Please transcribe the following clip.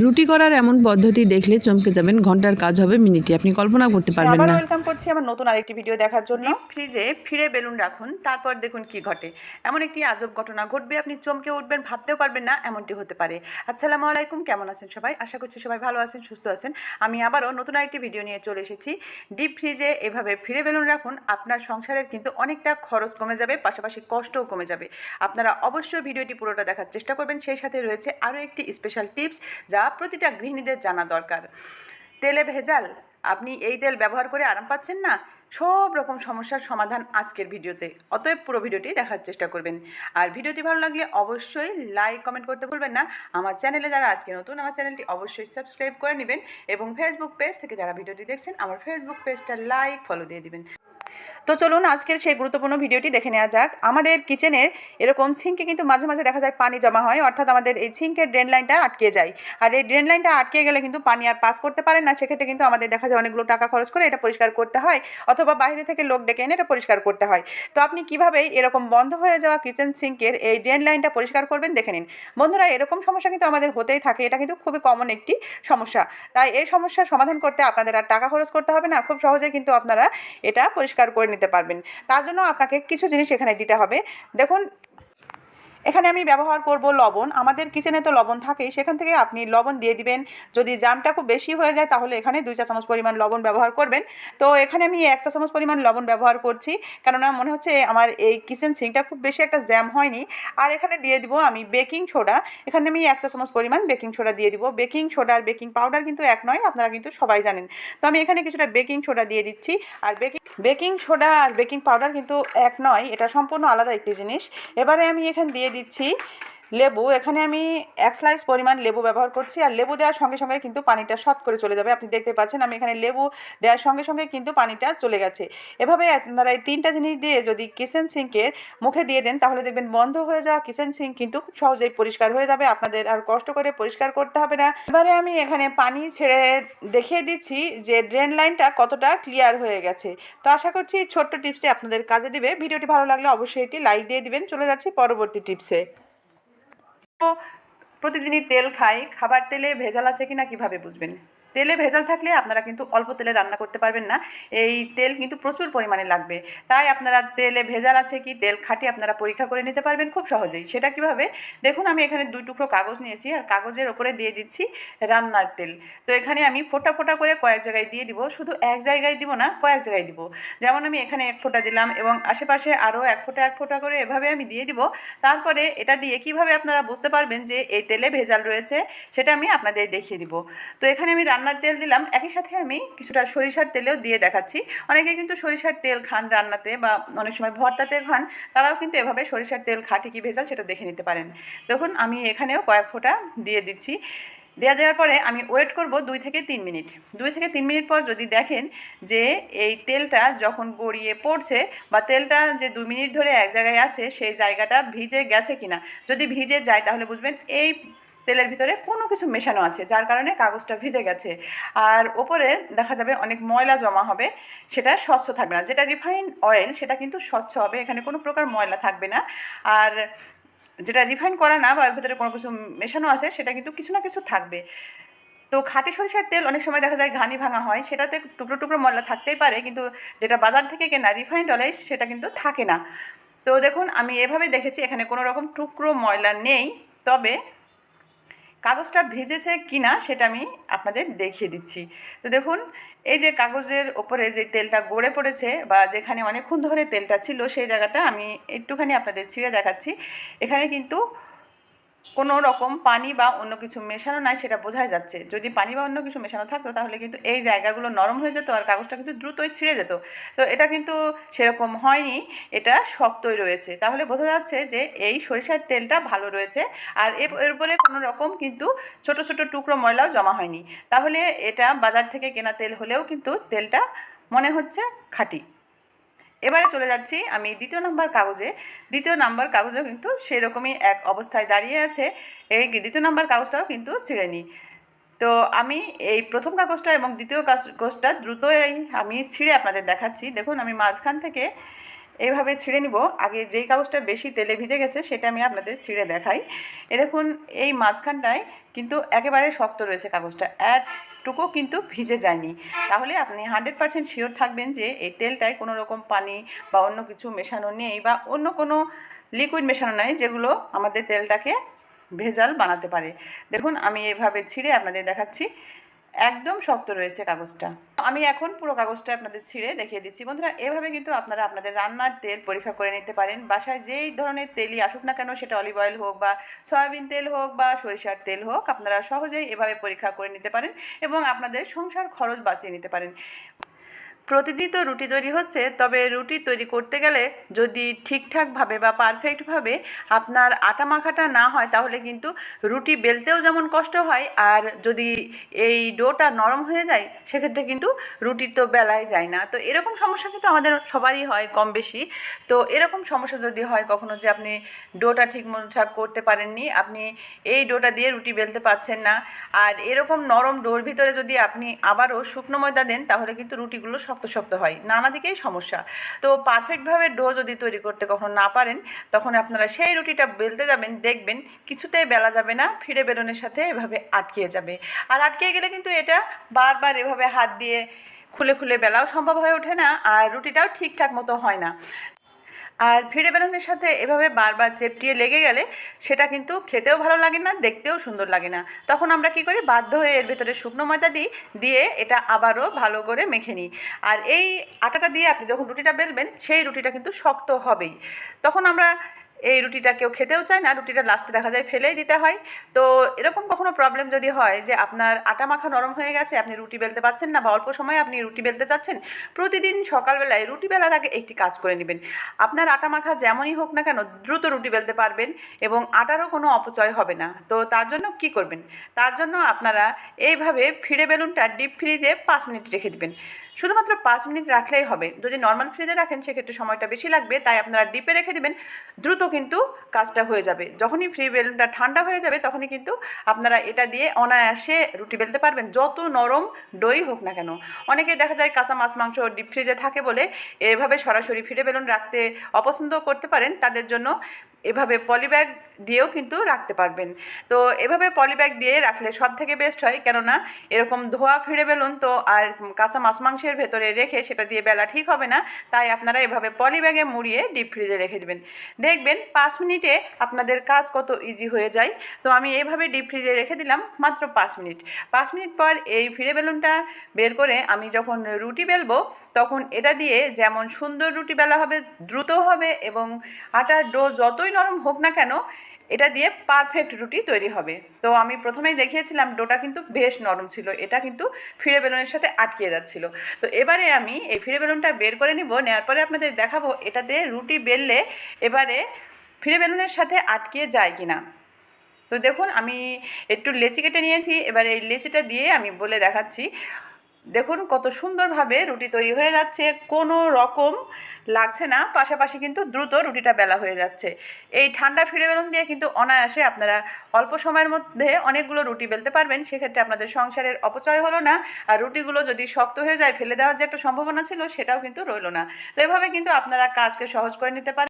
রুটি করার এমন পদ্ধতি দেখলে চমকে যাবেন ঘণ্টার কাজ হবে মিনিটে। আপনি কল্পনা করতে পারবেন আবার না। ওয়েলকাম করছি আমার নতুন আরেকটি ভিডিও দেখার জন্য। ফ্রিজে ফিরে বেলুন রাখুন তারপর দেখুন কি ঘটে। এমন একটি আজব ঘটনা ঘটবে আপনি চমকে উঠবেন ভাবতেও পারবেন না এমনটি হতে পারে। আসসালামু আলাইকুম কেমন আছেন সবাই? আশা করছি সবাই ভালো আছেন সুস্থ আছেন। আমি আবারও নতুন আরেকটি ভিডিও নিয়ে চলে এসেছি। ডিপ ফ্রিজে এভাবে ফিরে বেলুন রাখুন আপনার সংসারের কিন্তু অনেকটা খরচ কমে যাবে পাশাপাশি কষ্টও কমে যাবে। আপনারা অবশ্যই ভিডিওটি পুরোটা দেখার চেষ্টা করবেন। সেই সাথে রয়েছে আরও একটি স্পেশাল টিপস যা প্রতিটা গৃহিণীদের জানা দরকার। তেলে ভেজাল, আপনি এই তেল ব্যবহার করে আরাম পাচ্ছেন না? সব রকম সমস্যার সমাধান আজকের ভিডিওতে। অতএব পুরো ভিডিওটি দেখার চেষ্টা করবেন। আর ভিডিওটি ভালো লাগলে অবশ্যই লাইক, কমেন্ট করতে ভুলবেন না। আমার চ্যানেলে যারা আজকে নতুন, আমার চ্যানেলটি অবশ্যই সাবস্ক্রাইব করে নেবেন এবং ফেসবুক পেজ থেকে যারা ভিডিওটি দেখছেন, আমার ফেসবুক পেজটা লাইক ফলো দিয়ে দিবেন। তো চলুন আজকের সেই গুরুত্বপূর্ণ ভিডিওটি দেখে নেওয়া যাক। আমাদের কিচেনের এরকম সিঙ্কে কিন্তু মাঝে মাঝে দেখা যায় পানি জমা হয়, অর্থাৎ আমাদের এই সিঙ্কের ড্রেন লাইনটা আটকে যায়। আর এই ড্রেন লাইনটা আটকে গেলে কিন্তু পানি আর পাস করতে পারে না, সেক্ষেত্রে কিন্তু আমাদের দেখা যায় অনেকগুলো টাকা খরচ করে এটা পরিষ্কার করতে হয়, অথবা বাইরে থেকে লোক ডেকে এনে এটা পরিষ্কার করতে হয়। তো আপনি কীভাবে এরকম বন্ধ হয়ে যাওয়া কিচেন সিঙ্কের এই ড্রেন লাইনটা পরিষ্কার করবেন দেখে নিন। বন্ধুরা, এরকম সমস্যা কিন্তু আমাদের হতেই থাকে, এটা কিন্তু খুবই কমন একটি সমস্যা। তাই এই সমস্যার সমাধান করতে আপনাদের আর টাকা খরচ করতে হবে না, খুব সহজে কিন্তু আপনারা এটা পরিষ্কার করে নিতে পারবেন। তার জন্য আপনাকে কিছু জিনিস এখানে দিতে হবে। দেখুন এখানে আমি ব্যবহার করব লবণ। আমাদের কিচেনে তো লবণ থাকেই, সেখান থেকে আপনি লবণ দিয়ে দিবেন। যদি জামটা খুব বেশি হয়ে যায়, তাহলে এখানে দুই চা চামচ পরিমাণ লবণ ব্যবহার করবেন। তো এখানে আমি এক চা চামচ পরিমাণ লবণ ব্যবহার করছি, কেননা মনে হচ্ছে আমার এই কিচেন সিংটা খুব বেশি একটা জ্যাম হয়নি। আর এখানে দিয়ে দিব আমি বেকিং সোডা এখানে আমি এক চা চামচ পরিমাণ বেকিং সোডা দিয়ে দিব। বেকিং সোডা আর বেকিং পাউডার কিন্তু এক নয়, আপনারা কিন্তু সবাই জানেন। তো আমি এখানে কিছুটা বেকিং সোডা দিয়ে দিচ্ছি। আর বেকিং বেকিং সোডা আর বেকিং পাউডার কিন্তু এক নয়, এটা সম্পূর্ণ আলাদা একটি জিনিস। এবারে আমি এখানে দিয়ে দিচ্ছি। লেবু, এখানে আমি এক স্লাইস পরিমাণ লেবু ব্যবহার করছি আর লেবু দেওয়ার সঙ্গে সঙ্গে কিন্তু পানিটা শর্ট করে চলে যাবে। আপনি দেখতে পাচ্ছেন আমি এখানে লেবু দেওয়ার সঙ্গে সঙ্গে কিন্তু পানিটা চলে গেছে। এভাবে আপনারা এই তিনটা জিনিস দিয়ে যদি কিচেন সিঙ্কের মুখে দিয়ে দেন, তাহলে দেখবেন বন্ধ হয়ে যাওয়া কিচেন সিঙ্ক কিন্তু খুব সহজেই পরিষ্কার হয়ে যাবে। আপনাদের আর কষ্ট করে পরিষ্কার করতে হবে না। এবারে আমি এখানে পানি ছেড়ে দেখিয়ে দিচ্ছি যে ড্রেন লাইনটা কতটা ক্লিয়ার হয়ে গেছে। তো আশা করছি ছোট্ট টিপসটি আপনাদের কাজে দিবে। ভিডিওটি ভালো লাগলে অবশ্যই একটি লাইক দিয়ে দিবেন। চলে যাচ্ছি পরবর্তী টিপসে প্রতিদিনই তেল খাই খাবার তেলে ভেজাল আছে কিনা কীভাবে বুঝবেন? তেলে ভেজাল থাকলে আপনারা কিন্তু অল্প তেলে রান্না করতে পারবেন না। এই তেল কিন্তু প্রচুর পরিমাণে লাগবে। তাই আপনারা তেলে ভেজাল আছে কি, তেল খাটি আপনারা পরীক্ষা করে নিতে পারবেন খুব সহজেই। সেটা কীভাবে? দেখুন, আমি এখানে দুই টুকরো কাগজ নিয়েছি আর কাগজের ওপরে দিয়ে দিচ্ছি রান্নার তেল। তো এখানে আমি ফোটা ফোটা করে কয়েক জায়গায় দিয়ে দিব। শুধু এক জায়গায় দিব না, কয়েক জায়গায় দিব। যেমন আমি এখানে এক ফোঁটা দিলাম এবং আশেপাশে আরও এক ফোঁটা এক ফোঁটা করে এভাবে আমি দিয়ে দিব। তারপরে এটা দিয়ে কীভাবে আপনারা বুঝতে পারবেন যে এই তেলে ভেজাল রয়েছে, সেটা আমি আপনাদের দেখিয়ে দিব। তো এখানে আমি রান্নার তেল দিলাম। একই সাথে আমি কিছুটা সরিষার তেলেও দিয়ে দেখাচ্ছি। অনেকে কিন্তু সরিষার তেল খান রান্নাতে বা অনেক সময় ভর্তাতে খান, তারাও কিন্তু এভাবে সরিষার তেল খাটি কি ভেজাল সেটা দেখে নিতে পারেন। দেখুন, আমি এখানেও কয়েক ফোঁটা দিয়ে দিচ্ছি। দেওয়া দেওয়ার পরে আমি ওয়েট করব দুই থেকে তিন মিনিট। দুই থেকে তিন মিনিট পর যদি দেখেন যে এই তেলটা যখন গড়িয়ে পড়ছে বা তেলটা যে দু মিনিট ধরে এক জায়গায় আছে, সেই জায়গাটা ভিজে গেছে কিনা। যদি ভিজে যায় তাহলে বুঝবেন এই তেলের ভিতরে কোনো কিছু মেশানো আছে, যার কারণে কাগজটা ভিজে গেছে। আর ওপরে দেখা যাবে অনেক ময়লা জমা হবে, সেটা স্বচ্ছ থাকবে না। যেটা রিফাইন্ড অয়েল, সেটা কিন্তু স্বচ্ছ হবে, এখানে কোনো প্রকার ময়লা থাকবে না। আর যেটা রিফাইন করা না বা এর ভিতরে কোনো কিছু মেশানো আছে, সেটা কিন্তু কিছু না কিছু থাকবে। তো খাঁটি সরিষার তেল অনেক সময় দেখা যায় ঘানি ভাঙা হয়, সেটাতে টুকরো টুকরো ময়লা থাকতেই পারে, কিন্তু যেটা বাজার থেকে কেনা রিফাইন্ড অয়েল, সেটা কিন্তু থাকে না। তো দেখুন, আমি এভাবে দেখেছি, এখানে কোনো রকম টুকরো ময়লা নেই, তবে কাগজটা ভেজেছে কি না সেটা আমি আপনাদের দেখিয়ে দিচ্ছি। তো দেখুন, এই যে কাগজের ওপরে যে তেলটা গড়ে পড়েছে বা যেখানে অনেকক্ষণ ধরে তেলটা ছিল সেই জায়গাটা আমি একটুখানি আপনাদের ছিঁড়ে দেখাচ্ছি। এখানে কিন্তু কোনো রকম পানি বা অন্য কিছু মেশানো নাই, সেটা বোঝাই যাচ্ছে। যদি পানি বা অন্য কিছু মেশানো থাকতো, তাহলে কিন্তু এই জায়গাগুলো নরম হয়ে যেত আর কাগজটা কিন্তু দ্রুতই ছিঁড়ে যেত। তো এটা কিন্তু সেরকম হয়নি, এটা শক্তই রয়েছে। তাহলে বোঝা যাচ্ছে যে এই সরিষার তেলটা ভালো রয়েছে আর এর উপরে কোনো রকম কিন্তু ছোট ছোট টুকরো ময়লাও জমা হয়নি। তাহলে এটা বাজার থেকে কেনা তেল হলেও কিন্তু তেলটা মনে হচ্ছে খাঁটি। এবারে চলে যাচ্ছি আমি দ্বিতীয় নাম্বার কাগজে। দ্বিতীয় নাম্বার কাগজেও কিন্তু সেরকমই এক অবস্থায় দাঁড়িয়ে আছে। এই দ্বিতীয় নাম্বার কাগজটাও কিন্তু ছিঁড়ে নিই তো আমি এই প্রথম কাগজটা এবং দ্বিতীয় কাগজটা দ্রুতই আমি ছিঁড়ে আপনাদের দেখাচ্ছি। দেখুন, আমি মাঝখান থেকে এইভাবে ছিঁড়ে নিব। আগে যেই কাগজটা বেশি তেলে ভিজে গেছে, সেটা আমি আপনাদের ছিঁড়ে দেখাই। এ দেখুন, এই মাঝখানটায় কিন্তু একেবারে শক্ত রয়েছে কাগজটা। একটুকু কিন্তু ভিজে যায়নি। তাহলে আপনি হান্ড্রেড পারসেন্ট শিওর থাকবেন যে এই তেলটায় কোনো রকম পানি বা অন্য কিছু মেশানো নেই বা অন্য কোনো লিকুইড মেশানো নেই যেগুলো আমাদের তেলটাকে ভেজাল বানাতে পারে। দেখুন, আমি এভাবে ছিঁড়ে আপনাদের দেখাচ্ছি। একদম শক্ত রয়েছে কাগজটা। আমি এখন পুরো কাগজটা আপনাদের ছিঁড়ে দেখিয়ে দিচ্ছি। বন্ধুরা, এভাবে কিন্তু আপনারা আপনাদের রান্নার তেল পরীক্ষা করে নিতে পারেন। বাসায় যেই ধরনের তেলই আসুক না কেন, সেটা অলিভ অয়েল হোক বা সয়াবিন তেল হোক বা সরিষার তেল হোক, আপনারা সহজেই এভাবে পরীক্ষা করে নিতে পারেন এবং আপনাদের সংসার খরচ বাঁচিয়ে নিতে পারেন। প্রতিদিন তো রুটি তৈরি হচ্ছে, তবে রুটি তৈরি করতে গেলে যদি ঠিকঠাকভাবে বা পারফেক্টভাবে আপনার আটা মাখাটা না হয়, তাহলে কিন্তু রুটি বেলতেও যেমন কষ্ট হয়, আর যদি এই ডোটা নরম হয়ে যায়, সেক্ষেত্রে কিন্তু রুটি তো বেলায় যায় না। তো এরকম সমস্যা কিন্তু আমাদের সবারই হয় কম বেশি। তো এরকম সমস্যা যদি হয় কখনো যে আপনি ডোটা ঠিক ঠিকঠাক করতে পারেননি, আপনি এই ডোটা দিয়ে রুটি বেলতে পারছেন না, আর এরকম নরম ডোর ভিতরে যদি আপনি আবারও শুকনো ময়দা দেন, তাহলে কিন্তু রুটিগুলো শক্ত শক্ত হয়, নানা দিকেই সমস্যা। তো পারফেক্টভাবে ডো যদি তৈরি করতে কখনো না পারেন, তখন আপনারা সেই রুটিটা বেলতে যাবেন, দেখবেন কিছুতেই বেলা যাবে না, ফিরে বেরোনের সাথে এভাবে আটকিয়ে যাবে। আর আটকে গেলে কিন্তু এটা বারবার এভাবে হাত দিয়ে খুলে খুলে বেলাও সম্ভব হয়ে ওঠে না, আর রুটিটাও ঠিকঠাক মতো হয় না। আর ফিরে বেরোনোর সাথে এভাবে বারবার চেপটিয়ে লেগে গেলে সেটা কিন্তু খেতেও ভালো লাগে না, দেখতেও সুন্দর লাগে না। তখন আমরা কি করি, বাধ্য হয়ে এর ভেতরে শুকনো ময়দা দিই, দিয়ে এটা আবারও ভালো করে মেখে নিই। আর এই আটাটা দিয়ে আপনি যখন রুটিটা বেলবেন, সেই রুটিটা কিন্তু শক্ত হবেই। তখন আমরা এই রুটিটা কেউ খেতেও চায় না, রুটিটা লাস্টে দেখা যায় ফেলেই দিতে হয়। তো এরকম কখনো প্রবলেম যদি হয় যে আপনার আটা মাখা নরম হয়ে গেছে, আপনি রুটি বেলতে পারছেন না বা অল্প সময়ে আপনি রুটি বেলতে চাচ্ছেন, প্রতিদিন সকালবেলায় রুটি বেলার আগে একটি কাজ করে নেবেন। আপনার আটা মাখা যেমনই হোক না কেন, দ্রুত রুটি বেলতে পারবেন এবং আটারও কোনো অপচয় হবে না। তো তার জন্য কি করবেন? তার জন্য আপনারা এইভাবে ফিরে বেলুনটা ডিপ ফ্রিজে পাঁচ মিনিট রেখে দিবেন। শুধুমাত্র পাঁচ মিনিট রাখলেই হবে। যদি নর্মাল ফ্রিজে রাখেন, সেক্ষেত্রে সময়টা বেশি লাগবে, তাই আপনারা ডিপে রেখে দেবেন, দ্রুত কিন্তু কাজটা হয়ে যাবে। যখনই ফ্রি বেলুনটা ঠান্ডা হয়ে যাবে, তখনই কিন্তু আপনারা এটা দিয়ে অনায়াসে রুটি বেলতে পারবেন, যত নরম দই হোক না কেন। অনেকেই দেখা যায় কাঁচা মাছ, মাংস ডিপ ফ্রিজে থাকে বলে এভাবে সরাসরি ফিরে বেলুন রাখতে অপছন্দ করতে পারেন। তাদের জন্য এভাবে পলিব্যাগ দিয়েও কিন্তু রাখতে পারবেন। তো এভাবে পলিব্যাগ দিয়ে রাখলে সব থেকে বেস্ট হয়, কেননা এরকম ধোয়া ফিরে বেলুন তো আর কাঁচা মাছ মাংসের ভেতরে রেখে সেটা দিয়ে বেলা ঠিক হবে না, তাই আপনারা এভাবে পলিব্যাগে মুড়িয়ে ডিপ ফ্রিজে রেখে দেবেন। দেখবেন পাঁচ মিনিটে আপনাদের কাজ কত ইজি হয়ে যায়। তো আমি এইভাবে ডিপ ফ্রিজে রেখে দিলাম মাত্র পাঁচ মিনিট। পাঁচ মিনিট পর এই ফিরে বেলুনটা বের করে আমি যখন রুটি বেলবো, তখন এটা দিয়ে যেমন সুন্দর রুটি বেলা হবে দ্রুত হবে এবং আটার ডো যতই নরম হোক না কেন এটা দিয়ে পারফেক্ট রুটি তৈরি হবে। তো আমি প্রথমেই দেখিয়েছিলাম ডোটা কিন্তু বেশ নরম ছিল, এটা কিন্তু ফিরে বেলুনের সাথে আটকে যাচ্ছিল। তো এবারে আমি এই ফিরে বেলুনটা বের করে নিব নেওয়ার পরে আপনাদের দেখাবো এটাতে রুটি বেললে এবারে ফিরে বেলুনের সাথে আটকে যায় কিনা। তো দেখুন, আমি একটু লেচি কেটে নিয়েছি, এবার এই লেচিটা দিয়ে আমি বলে দেখাচ্ছি। দেখুন কত সুন্দরভাবে রুটি তৈরি হয়ে যাচ্ছে। কোনো রকম লাগছে না, পাশাপাশি কিন্তু দ্রুত রুটিটা বেলা হয়ে যাচ্ছে। এই ঠান্ডা ফিরে বেলুন দিয়ে কিন্তু অনায়াসে আপনারা অল্প সময়ের মধ্যে অনেকগুলো রুটি বেলতে পারবেন। সেক্ষেত্রে আপনাদের সংসারের অপচয় হলো না। আর রুটিগুলো যদি শক্ত হয়ে যায়, ফেলে দেওয়ার যে একটা সম্ভাবনা ছিল, সেটাও কিন্তু রইল না। তো এভাবে কিন্তু আপনারা কাজকে সহজ করে নিতে পারেন।